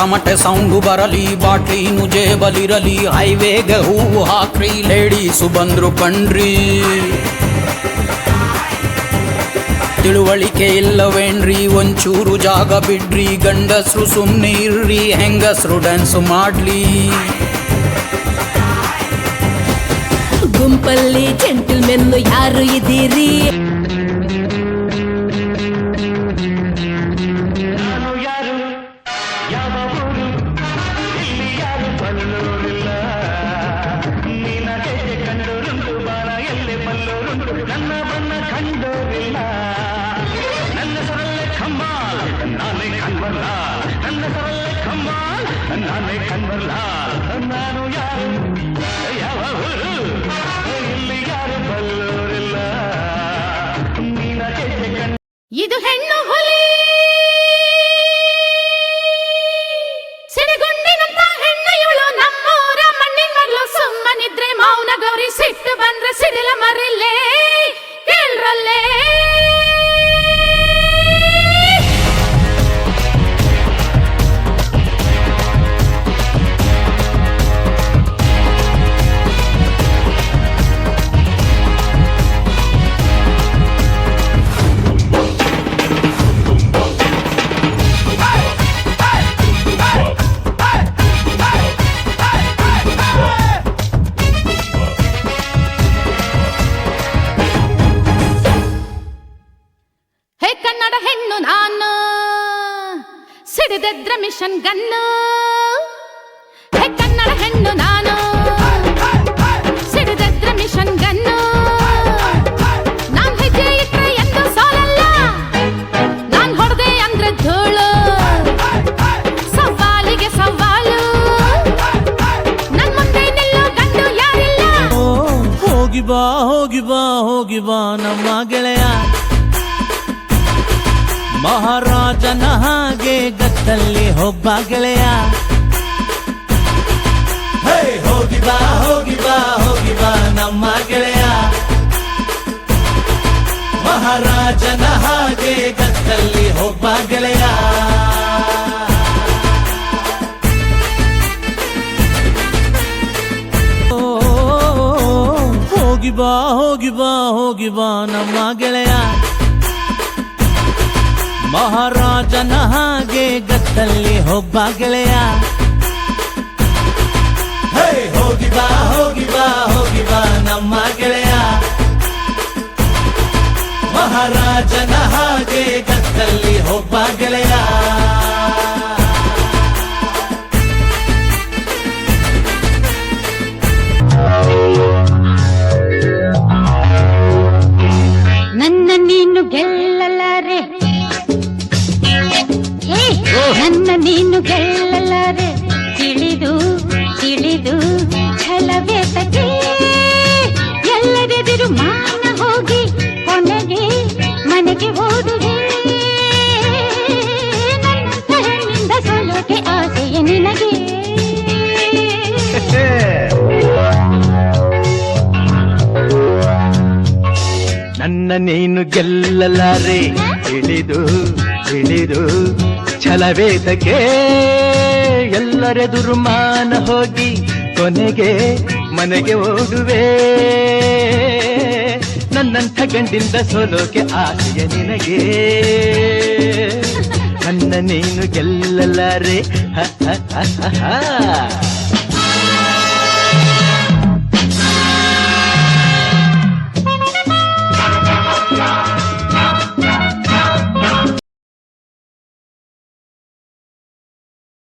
ತಮಟೆ ಸೌಂಡು ಬರಲಿ, ಬಾಟ್ಲಿನು ಜೇಬಲಿರಲಿ, ಹೈವೇಗೆ ಹೂವು ಹಾಕ್ರಿ ಲೇಡೀಸು ಬಂದ್ರು ಕಣ್ರಿ. ತಿಳುವಳಿಕೆ ಇಲ್ಲವೇನ್ರಿ, ಒಂಚೂರು ಜಾಗ ಬಿಡ್ರಿ, ಗಂಡಸ್ರು ಸುಮ್ಮನೆ ಇರ್ರಿ ಹೆಂಗಸ್ರು ಡ್ಯಾನ್ಸ್ ಮಾಡ್ಲಿ. ಗುಂಪಲ್ಲಿ ಜೆಂಟಲ್ಮೆನ್ ಯಾರು ಇದ್ದೀರಿ? ಎಲ್ಲೆ ಬಲ್ಲೋರುಂಟು ನನ್ನ ಬಣ್ಣ ಕಂಡೋರಿಲ್ಲ ನನ್ನ ಸರಳೆ ಕಮ್ಮಾಲ್ ನಾನೇ ಕನ್ವರ್ಲ ನನ್ನ ಸರಳೆ ಕಮ್ಮಾಲ್ ನಾನೇ ಕನ್ವರ್ಲ ನಾನು ಯಾರು ಯಾವ ಊರು ಇಲ್ಲಿ ಯಾರು ಬಲ್ಲೋರಿಲ್ಲ ನಿನಗೆ ಕಂಡ ಇದು ಹೆಣ್ಣು ಸಿಡಿದೆದ್ರ ಮಿಷನ್ ಗನ್ನು ಕನ್ನಡ ಹೆಣ್ಣು ನಾನು. ಸಿಡಿದದ್ರ ಮಿಷನ್ ಗನ್ನು ಹೋಗಿ ಬಾ ಹೋಗಿ ಬಾ ನಮ್ಮ ಮಹಾರಾಜನ ಹಾಗೆ ಗತ್ತಲ್ಲಿ ಒಬ್ಬ ಗೆಳೆಯ ಹೇ, ಹೋಗಿ ಬಾ ಹೋಗಿ ಬಾ ಹೋಗಿ ಬಾ ನಮ್ಮ ಗೆಳೆಯ ಮಹಾರಾಜನ ಹಾಗೆ ಗತ್ತಲ್ಲಿ ಒಬ್ಬ ಗೆಳೆಯ ಓ, ಹೋಗಿ ಬಾ ಹೋಗಿ ಬಾ ಹೋಗಿ ಬಾ ನಮ್ಮ ಗೆಳೆಯ ಮಹಾರಾಜನ ಹಾಗೆ ಗತ್ತಲ್ಲಿ ಒಬ್ಬ ಗೆಳೆಯ. ಹೋಗಿ ಬಾ ಹೋಗಿ ಬಾ ಹೋಗಿ ಬಾ ನಮ್ಮ ಗೆಳೆಯ. ಮಹಾರಾಜನ ಹಾಗೆ ಗತ್ತಲ್ಲಿ ಒಬ್ಬ ಗೆಳೆಯ. ನನ್ನ ನೀನು ಗೆಲ್ಲಲಾರೆ ತಿಳಿದು ತಿಳಿದು ಛಲವೇತಕ್ಕೆ ಎಲ್ಲರೆದಿರು ಮಾನ ಹೋಗಿ ಕೊನೆಗೆ ಮನೆಗೆ ಓದುವೆ ನನ್ನಂಥ ಹೆಣ್ಣಿಂದ ಸೋಲೋಕೆ ಆಸೆಯ ನಿನಗೆ. ನನ್ನ ನೀನು ಗೆಲ್ಲಲಾರೆ. ತಿಳಿದು ತಿಳಿದು ಛಲವೇದಕ್ಕೆ ಎಲ್ಲರೆದುರು ದುರ್ಮಾನ ಹೋಗಿ ಕೊನೆಗೆ ಮನೆಗೆ ಓಡುವೆ. ನನ್ನಂಥ ಗಂಡಿಂದ ಸೋಲೋಕೆ ಆಸೆಯ ನಿನಗೆ. ನನ್ನ ನೀನು ಗೆಲ್ಲಲಾರೆ. ಹ, ಹ, ಹ.